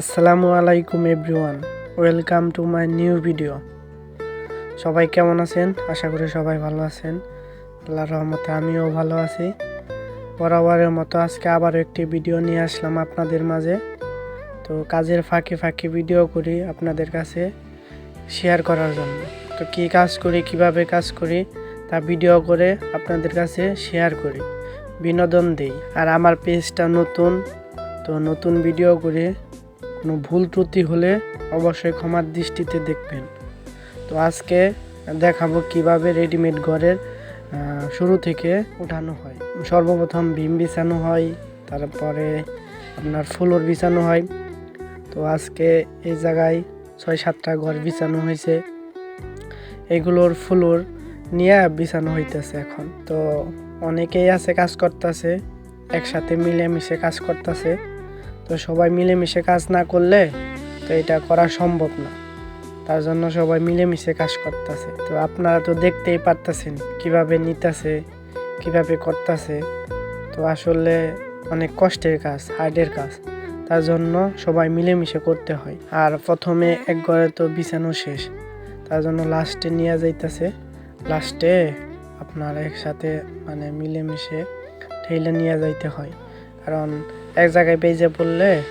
আসসালামু আলাইকুম everyone, welcome to my new video. সবাই কেমন আছেন? আশা করি সবাই ভালো আছেন। আল্লাহর রহমতে আমিও ভালো আছি। বরাবরের মতো আজকে আবারও একটি ভিডিও নিয়ে আসলাম আপনাদের মাঝে। তো কাজের ফাঁকে ফাঁকে ভিডিও করি আপনাদের কাছে শেয়ার করার জন্য। তো কী কাজ করি, কীভাবে কাজ করি, তা ভিডিও করে আপনাদের কাছে শেয়ার করি। বিনোদন দিই। আর আমার পেজটা নতুন, তো নতুন ভিডিও করে কোনো ভুল ত্রুটি হলে অবশ্যই ক্ষমার দৃষ্টিতে দেখবেন। তো আজকে দেখাবো কীভাবে রেডিমেড ঘরের শুরু থেকে উঠানো হয়। সর্বপ্রথম ভীম বিছানো হয়, তারপরে আপনার ফুলোর বিছানো হয়। তো আজকে এই জায়গায় ছয় সাতটা ঘর বিছানো হয়েছে। এগুলোর ফুলোর নিয়ে বিছানো হইতেছে এখন। তো অনেকেই আছে কাজ করতেছে, একসাথে মিলেমিশে কাজ করতেছে। তো সবাই মিলেমিশে কাজ না করলে তো এটা করা সম্ভব না। তার জন্য সবাই মিলেমিশে কাজ করতেছে। তো আপনারা তো দেখতেই পারতেছেন কীভাবে নিতেছে, কীভাবে করতেছে। তো আসলে অনেক কষ্টের কাজ, হার্ডের কাজ। তার জন্য সবাই মিলেমিশে করতে হয়। আর প্রথমে এক ঘরে তো বিছানো শেষ। তার জন্য লাস্টে নিয়ে যাইতেছে। লাস্টে আপনার একসাথে মানে মিলেমিশে ঠেলে নিয়ে যাইতে হয়। কারণ এক জায়গায় বেজে পড়লে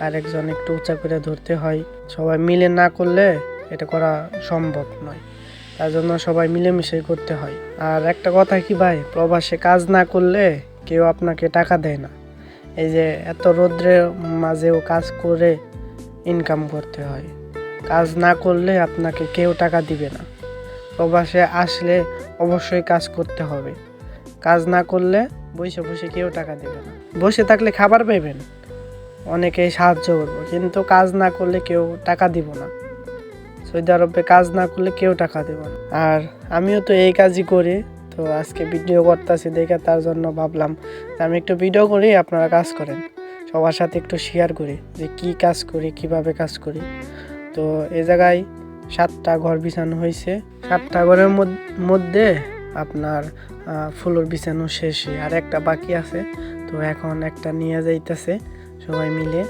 আরেকজন একটু উঁচা করে ধরতে হয়। সবাই মিলে না করলে এটা করা সম্ভব নয়। তার জন্য সবাই মিলেমিশে করতে হয়। আর একটা কথা কি ভাই, প্রবাসে কাজ না করলে কেউ আপনাকে টাকা দেয় না। এই যে এত রৌদ্রের মাঝেও কাজ করে ইনকাম করতে হয়। কাজ না করলে আপনাকে কেউ টাকা দিবে না। প্রবাসে আসলে অবশ্যই কাজ করতে হবে। কাজ না করলে বসে বসে কেউ টাকা দেবে না। বসে থাকলে খাবার পাইবেন। অনেকেই সাহায্য করব, কিন্তু কাজ না করলে কেউ টাকা দিব না। সৌদি আরবে কাজ না করলে কেউ টাকা দেব না। আর আমিও তো এই কাজই করি, তো আজকে ভিডিও করতেছি দেখে তার জন্য ভাবলাম আমি একটু ভিডিও করি, আপনারা কাজ করেন। সবার সাথে একটু শেয়ার করি যে কি কাজ করি, কীভাবে কাজ করি। তো এ জায়গায় সাতটা ঘর বিছানো হয়েছে সাতটা ঘরের মধ্যে আপনার ফুলোর বিছানো শেষে আর একটা বাকি আছে। তো এখন একটা নিয়ে যাইতেছে সবাই মিলে।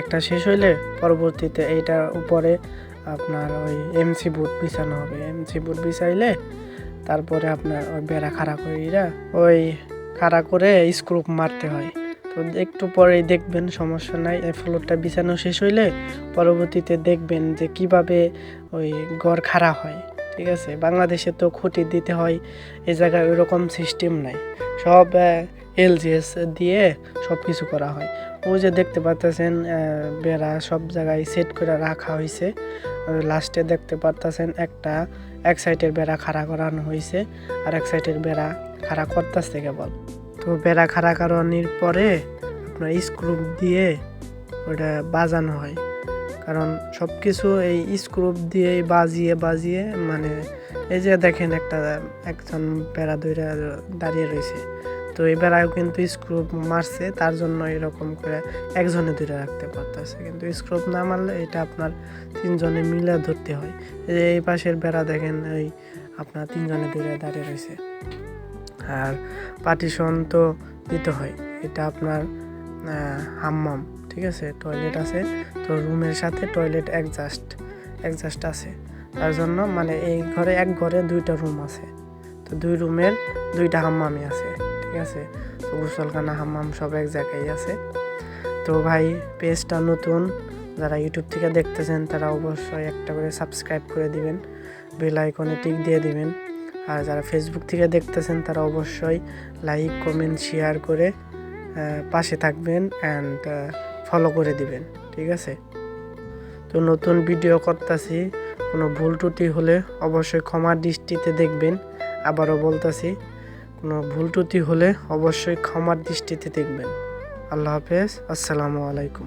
একটা শেষ হইলে পরবর্তীতে এইটার উপরে আপনার ওই এমসি বুট বিছানো হবে। এমসি বুট বিছাইলে তারপরে আপনার ওই বেড়া খাড়া করে এরা ওই খাড়া করে স্ক্রুপ মারতে হয়। তো একটু পরেই দেখবেন, সমস্যা নাই। এই ফ্লোরটা বিছানো শেষ হইলে পরবর্তীতে দেখবেন যে কীভাবে ওই গড় খাড়া হয়। ঠিক আছে? বাংলাদেশে তো খুঁটি দিতে হয় এই জায়গায় ওইরকম সিস্টেম নাই। সব এলজিএস দিয়ে সব কিছু করা হয়। ওই যে দেখতে পাচ্ছেন বেড়া সব জায়গায় সেট করে রাখা হয়েছে লাস্টে দেখতে পারতেছেন একটা, এক সাইডের বেড়া খাড়া করানো হয়েছে আর এক সাইডের বেড়া খাড়া করতেছে কেবল। তো বেড়া খাড়া করানোর পরে আপনার স্ক্রু দিয়ে ওটা বাজানো হয়। কারণ সব কিছু এই স্ক্রুপ দিয়ে বাজিয়ে বাজিয়ে মানে এই যে দেখেন একটা, একজন বেড়া দইরা দাঁড়িয়ে রয়েছে তো এই বেড়াও কিন্তু স্ক্রুপ মারছে, তার জন্য এরকম করে একজনে ধরে রাখতে পারতেছে। কিন্তু স্ক্রুপ না মারলে এটা আপনার তিনজনে মিলে ধরতে হয়। এই পাশের বেড়া দেখেন, ওই আপনার তিনজনে ধরে দাঁড়িয়ে রয়েছে আর পার্টিশন তো দিতে হয়, এটা আপনার হাম্মাম। ঠিক আছে? টয়লেট আছে। তো রুমের সাথে টয়লেট অ্যাডজাস্ট অ্যাডজাস্ট আছে। তার জন্য মানে এই ঘরে, এক ঘরে দুইটা রুম আছে। তো দুই রুমের দুইটা হাম্মামই আছে, ঠিক আছে? তো গোসলখানা, হাম্মাম সব এক জায়গায় আছে। তো ভাই, পেজটা নতুন, যারা ইউটিউব থেকে দেখতেছেন, তারা অবশ্যই একটা করে সাবস্ক্রাইব করে দিবেন। বেল আইকনে টিক দিয়ে দিবেন। আর যারা ফেসবুক থেকে দেখতেছেন, তারা অবশ্যই লাইক কমেন্ট শেয়ার করে পাশে থাকবেন। অ্যান্ড ফলো করে দিবেন, ঠিক আছে? তো নতুন ভিডিও করতেছি, কোনো ভুল ত্রুটি হলে অবশ্যই ক্ষমার দৃষ্টিতে দেখবেন। আবারও বলতেছি, কোনো ভুল ত্রুটি হলে অবশ্যই ক্ষমার দৃষ্টিতে দেখবেন। আল্লাহ হাফেজ, আসসালামু আলাইকুম।